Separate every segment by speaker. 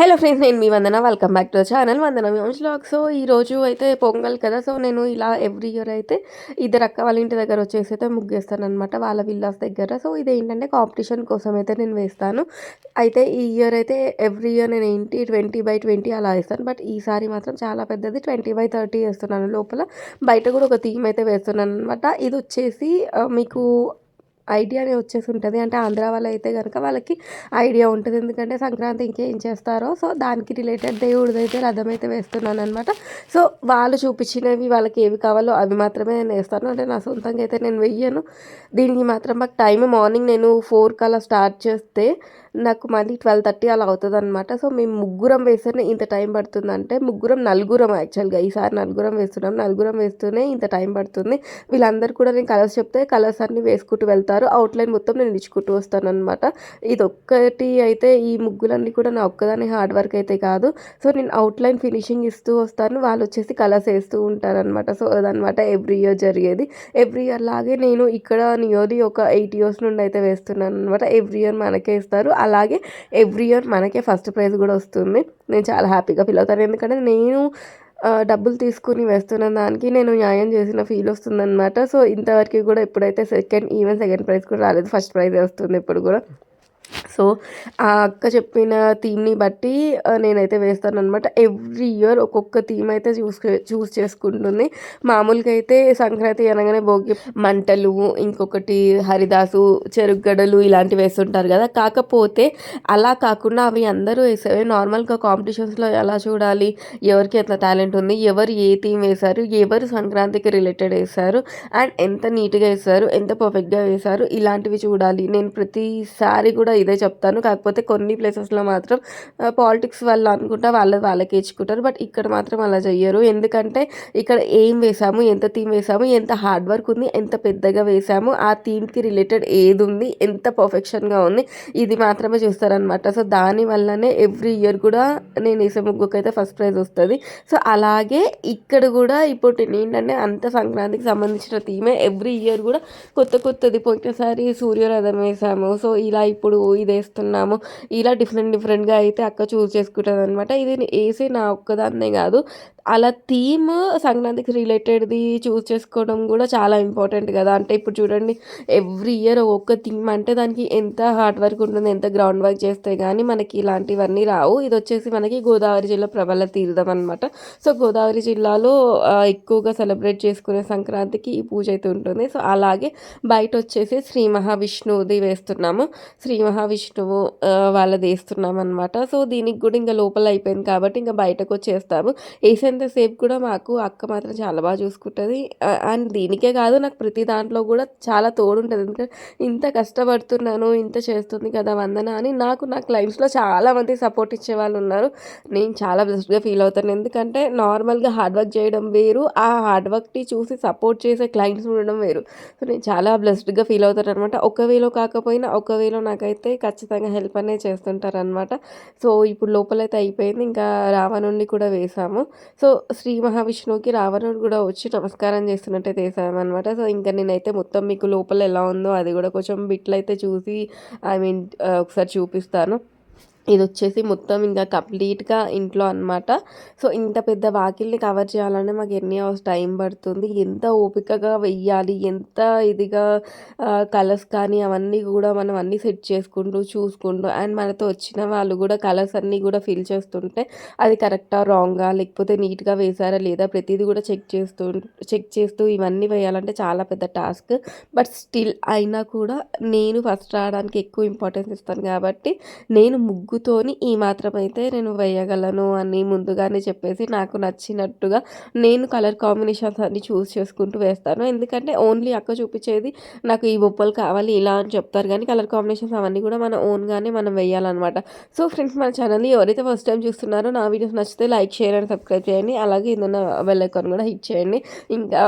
Speaker 1: Hello friends నేను మీ Vandana. Welcome back to channel Vandana మీ లాగ్ so ఈ రోజు అయితే పొంగల్ కదా. సో నేను ఇలా ఎవ్రీ ఇయర్ అయితే ఇద్దరు అక్క వాళ్ళ ఇంటి దగ్గర వచ్చేసి అయితే ముగ్గేస్తాను అనమాట వాళ్ళ విల్లాస్ దగ్గర. సో ఇది ఏంటంటే కాంపిటీషన్ కోసం అయితే నేను వేస్తాను. అయితే ఈ ఇయర్ అయితే ఎవ్రీ ఇయర్ నేను ఏంటి ట్వంటీ బై ట్వంటీ అలా వేస్తాను. బట్ ఈసారి మాత్రం చాలా పెద్దది ట్వంటీ బై థర్టీ వేస్తున్నాను లోపల. బయట కూడా ఒక థీమ్ అయితే వేస్తున్నాను అనమాట ఇది వచ్చేసి మీకు ఐడియానే వచ్చేసి ఉంటుంది. అంటే ఆంధ్ర వాళ్ళు అయితే కనుక వాళ్ళకి ఐడియా ఉంటుంది. ఎందుకంటే సంక్రాంతి ఇంకేం చేస్తారో. సో దానికి రిలేటెడ్ దేవుడిది అయితే రథం అయితే వేస్తున్నాను అనమాట సో వాళ్ళు చూపించినవి వాళ్ళకి ఏవి కావాలో అవి మాత్రమే నేను వేస్తాను. అంటే నా సొంతంగా అయితే నేను వెయ్యను. దీనికి మాత్రం మాకు టైం మార్నింగ్ నేను ఫోర్ కల్లా స్టార్ట్ చేస్తే నాకు మళ్ళీ ట్వెల్వ్ థర్టీ అలా అవుతుంది అనమాట సో మేము ముగ్గురం వేస్తేనే ఇంత టైం పడుతుందంటే ముగ్గురం నలుగురం యాక్చువల్గా ఈసారి నలుగురం వేస్తున్నాం నలుగురం వేస్తూనే ఇంత టైం పడుతుంది. వీళ్ళందరూ కూడా నేను కలర్స్ చెప్తే కలర్స్ అన్ని వేసుకుంటూ వెళ్తారు. అవుట్లైన్ మొత్తం నేను ఇచ్చుకుంటూ వస్తాను అనమాట ఇది ఒక్కటి అయితే ఈ ముగ్గులన్నీ కూడా నా ఒక్కదాని హార్డ్ వర్క్ అయితే కాదు. సో నేను అవుట్లైన్ ఫినిషింగ్ ఇస్తూ వస్తాను. వాళ్ళు వచ్చేసి కలర్స్ వేస్తూ ఉంటారనమాట సో అదనమాట ఎవ్రీ ఇయర్ జరిగేది. ఎవ్రీ ఇయర్ లాగే నేను ఇక్కడ నియోది ఒక ఎయిట్ ఇయర్స్ నుండి అయితే వేస్తున్నాను అనమాట ఎవ్రీ ఇయర్ మనకే ఇస్తారు. అలాగే ఎవ్రీ ఇయర్ మనకే ఫస్ట్ ప్రైజ్ కూడా వస్తుంది. నేను చాలా హ్యాపీగా ఫీల్ అవుతాను. ఎందుకంటే నేను డబ్బులు తీసుకుని వేస్తున్న దానికి నేను న్యాయం చేసిన ఫీల్ వస్తుందన్నమాట. సో ఇంతవరకు కూడా ఎప్పుడైతే సెకండ్ ఈవెన్ సెకండ్ ప్రైజ్ కూడా రాలేదు ఫస్ట్ ప్రైజ్ వస్తుంది ఇప్పుడు కూడా. సో ఆ అక్క చెప్పిన థీమ్ని బట్టి నేనైతే వేస్తాను అనమాట ఎవ్రీ ఇయర్ ఒక్కొక్క థీమ్ అయితే చూస్ చూస్ చేసుకుంటుంది. మామూలుగా అయితే సంక్రాంతి అనగానే భోగి మంటలు ఇంకొకటి హరిదాసు చెరుగడలు ఇలాంటివి వేస్తుంటారు కదా. కాకపోతే అలా కాకుండా అవి అందరూ వేసేవి నార్మల్గా కాంపిటీషన్స్లో ఎలా చూడాలి? ఎవరికి ఎంత టాలెంట్ ఉంది? ఎవరు ఏ థీమ్ వేశారు? ఎవరు సంక్రాంతికి రిలేటెడ్ వేశారు? అండ్ ఎంత నీట్గా వేశారు? ఎంత పర్ఫెక్ట్గా వేశారు? ఇలాంటివి చూడాలి. నేను ప్రతిసారి కూడా ఇదే చెప్తాను. కాకపోతే కొన్ని ప్లేసెస్లో మాత్రం పాలిటిక్స్ వాళ్ళు అనుకుంటా వాళ్ళ వాళ్ళకి ఇచ్చుకుంటారు. బట్ ఇక్కడ మాత్రం అలా చెయ్యరు. ఎందుకంటే ఇక్కడ ఏం వేసాము ఎంత థీమ్ వేసాము ఎంత హార్డ్ వర్క్ ఉంది ఎంత పెద్దగా వేసాము ఆ థీమ్కి రిలేటెడ్ ఏది ఉంది ఎంత పర్ఫెక్షన్గా ఉంది ఇది మాత్రమే చూస్తారనమాట సో దాని వల్లనే ఎవ్రీ ఇయర్ కూడా నేను వేసే ముగ్గుకు అయితే ఫస్ట్ ప్రైజ్ వస్తుంది. సో అలాగే ఇక్కడ కూడా ఇప్పుడు నేను ఏంటంటే అంత సంక్రాంతికి సంబంధించిన థీమే ఎవ్రీ ఇయర్ కూడా కొత్త కొత్తది. పోయినసారి సూర్యరథం వేసాము. సో ఇలా ఇప్పుడు ఇది వేస్తున్నాము ఇలా డిఫరెంట్ డిఫరెంట్గా అయితే అక్క చూస్ చేసుకుంటుంది అనమాట ఇది వేసి నా ఒక్కదాన్నే కాదు. అలా థీమ్ సంక్రాంతికి రిలేటెడ్ది చూస్ చేసుకోవడం కూడా చాలా ఇంపార్టెంట్ కదా. అంటే ఇప్పుడు చూడండి ఎవ్రీ ఇయర్ ఒక్క థీమ్ అంటే దానికి ఎంత హార్డ్ వర్క్ ఉంటుంది ఎంత గ్రౌండ్ వర్క్ చేస్తే కానీ మనకి ఇలాంటివన్నీ రావు. ఇది వచ్చేసి మనకి గోదావరి జిల్లా ప్రబల తీర్థం అనమాట సో గోదావరి జిల్లాలో ఎక్కువగా సెలబ్రేట్ చేసుకునే సంక్రాంతికి ఈ పూజ అయితే ఉంటుంది. సో అలాగే బయట వచ్చేసి శ్రీ మహావిష్ణువుది వేస్తున్నాము. శ్రీ మహావిష్ణువు వాళ్ళది వేస్తున్నాం అనమాట సో దీనికి కూడా ఇంకా లోపల అయిపోయింది కాబట్టి ఇంకా బయటకు వచ్చేస్తాము. వేసేంతసేపు కూడా మాకు అక్క మాత్రం చాలా బాగా చూసుకుంటుంది. అండ్ దీనికే కాదు నాకు ప్రతి దాంట్లో కూడా చాలా తోడు ఉంటుంది ఎందుకంటే ఇంత కష్టపడుతున్నాను ఇంత చేస్తుంది కదా వందన అని నాకు నా క్లైంట్స్లో చాలామంది సపోర్ట్ ఇచ్చే వాళ్ళు ఉన్నారు. నేను చాలా బెస్ట్గా ఫీల్ అవుతాను. ఎందుకంటే నార్మల్గా హార్డ్ వర్క్ చేయడం వేరు ఆ హార్డ్ వర్క్ని చూసి సపోర్ట్ చేసే క్లయింట్స్ ఉండడం వేరు. సో నేను చాలా బ్లెస్డ్గా ఫీల్ అవుతాను అనమాట ఒకవేళ కాకపోయినా ఒకవేళ నాకైతే ఖచ్చితంగా హెల్ప్ అనేది చేస్తుంటారు అనమాట సో ఇప్పుడు లోపలైతే అయిపోయింది. ఇంకా రావణుడిని కూడా వేసాము సో శ్రీ మహావిష్ణువుకి రావణుడు కూడా వచ్చి నమస్కారం చేస్తున్నట్టే వేసామన్నమాట సో ఇంకా నేనైతే మొత్తం మీకు లోపల ఎలా ఉందో అది కూడా కొంచెం బిట్లు అయితే చూసి ఐ మీన్ ఒకసారి చూపిస్తాను. ఇది వచ్చేసి మొత్తం ఇంకా కంప్లీట్గా ఇంట్లో అన్నమాట. సో ఇంత పెద్ద వాకిల్ని కవర్ చేయాలంటే మాకు ఎన్ని అవర్స్ టైం పడుతుంది? ఎంత ఓపికగా వెయ్యాలి? ఎంత ఇదిగా కలర్స్ కానీ అవన్నీ కూడా మనం అన్నీ సెట్ చేసుకుంటూ చూసుకుంటూ అండ్ మనతో వచ్చిన వాళ్ళు కూడా కలర్స్ అన్నీ కూడా ఫిల్ చేస్తుంటే అది కరెక్టా రాంగా లేకపోతే నీట్గా వేసారా లేదా ప్రతిదీ కూడా చెక్ చేస్తూ చెక్ చేస్తూ ఇవన్నీ వేయాలంటే చాలా పెద్ద టాస్క్. బట్ స్టిల్ అయినా కూడా నేను ఫస్ట్ రావడానికి ఎక్కువ ఇంపార్టెన్స్ ఇస్తాను కాబట్టి నేను ముగ్గుతోని ఈ మాత్రం అయితే నేను వేయగలను అని ముందుగానే చెప్పేసి నాకు నచ్చినట్టుగా నేను కలర్ కాంబినేషన్స్ అన్ని చూస్ చేసుకుంటూ వేస్తాను. ఎందుకంటే ఓన్లీ అక్క చూపించేది నాకు ఈ బొప్పలు కావాలి ఇలా అని చెప్తారు కానీ కలర్ కాంబినేషన్స్ అవన్నీ కూడా మన ఓన్గానే మనం వేయాలన్నమాట. సో ఫ్రెండ్స్ మన ఛానల్ని ఎవరైతే ఫస్ట్ టైం చూస్తున్నారో నా వీడియోస్ నచ్చితే లైక్ షేర్ అండ్ సబ్స్క్రైబ్ చేయండి. అలాగే ఇందున్న బెల్ ఐకాన్ కూడా హిట్ చేయండి. ఇంకా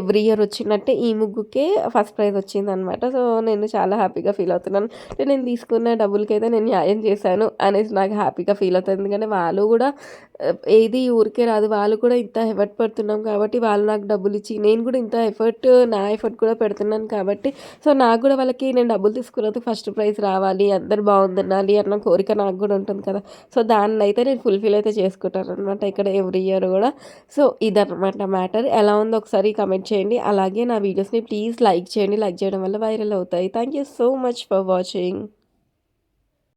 Speaker 1: ఎవ్రీ ఇయర్ వచ్చినట్టే ఈ ముగ్గుకే ఫస్ట్ ప్రైజ్ వచ్చిందనమాట సో నేను చాలా హ్యాపీగా ఫీల్ అవుతున్నాను. నేను తీసుకున్న డబ్బులకైతే నేను న్యాయం చేశాను. చేశాను అనేసి నాకు హ్యాపీగా ఫీల్ అవుతుంది. ఎందుకంటే వాళ్ళు కూడా ఏది ఊరికే రాదు. వాళ్ళు కూడా ఇంత ఎఫర్ట్ పెడుతున్నాం కాబట్టి వాళ్ళు నాకు డబ్బులు ఇచ్చి నేను కూడా ఇంత ఎఫర్ట్ నా ఎఫర్ట్ కూడా పెడుతున్నాను కాబట్టి సో నాకు కూడా వాళ్ళకి నేను డబ్బులు తీసుకున్నది ఫస్ట్ ప్రైజ్ రావాలి అందరు బాగుందనాలి అన్న కోరిక నాకు కూడా ఉంటుంది కదా. సో దాన్ని అయితే నేను ఫుల్ఫిల్ అయితే చేసుకుంటాను అనమాట ఇక్కడ ఎవ్రీ ఇయర్ కూడా. సో ఇదన్నమాట మ్యాటర్ ఎలా ఉందో ఒకసారి కమెంట్ చేయండి. అలాగే నా వీడియోస్ని ప్లీజ్ లైక్ చేయండి. లైక్ చేయడం వల్ల వైరల్ అవుతాయి. Thank you so much for watching